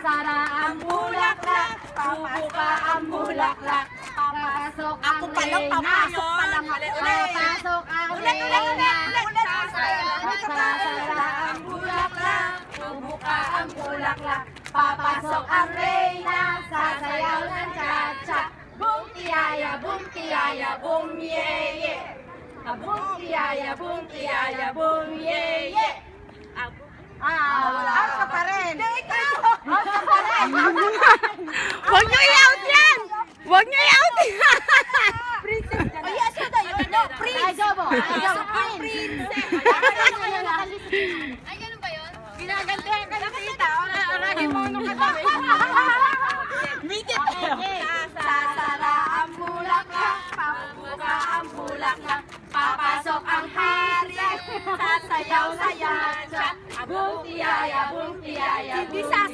Sara ang bulaklak, bubuka ang bulaklak, papasok ang Ako pa lang, papasok pa lang. Ulit, ulit. Papasok ang Ulit, ulit, reyna. ulit, ulit. Sasara ang bulaklak, bubuka ang bulaklak, papasok ang reyna, sasayaw ng cha-cha. Bum tiyaya, bum tiyaya, bum ye ye. Ah, Bum tiyaya, bum tiyaya, bum ye ye. Huwag niyo i-out yan! Huwag niyo i-out yan! Ay, asa na yun? No, prince. Ay, Jobo. Ay. Ang princess. Ay, ganun ba yun? Ginagantihan ka ni tita. Aragi mo nung katabi. Midget. Sasara ang bulaklak, papupuka ang bulaklak, papasok ang hari, sasayaw sa yacha. Bum tiyaya, bum tiyaya, Hindi sasayaw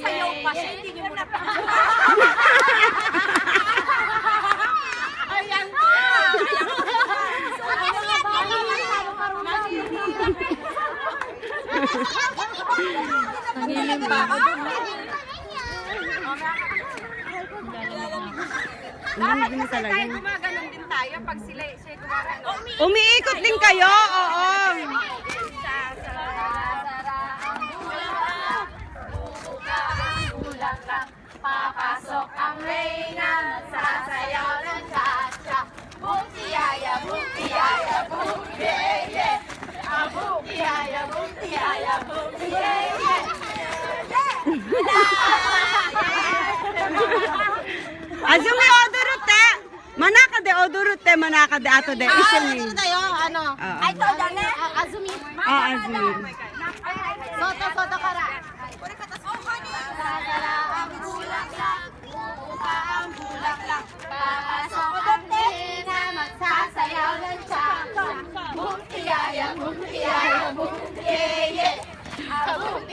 Nangilim pa ako dun. Nangilim talaga. Tayo gumaganon din tayo pag sila siya gumaganon. Umiikot din kayo, oo. Sasara ang bulaklak, pupuka ang bulaklak, papasok ang reyna, sasayaw ng cha-cha. Bum tiyaya, bum tiyaya, bum ye ye. Ah, tiyaya, tiyaya, ye. Azumi odurute. Manaka de odurute, manaka de ato de isumi. tayo, ano? Oo. Ay, to, dali. Azumi. Oo, azumi. Soto, soto kara. Sasara ang bulaklak, pupuka ang bulaklak, papasok ang reyna, magsasayaw ng cha-cha. Bum tiyaya, bum tiyaya, bum ye ye. Ah, bum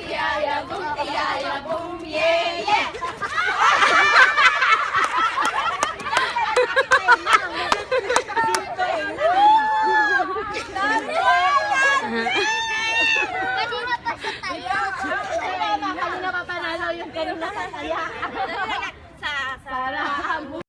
ye ye. Kanina.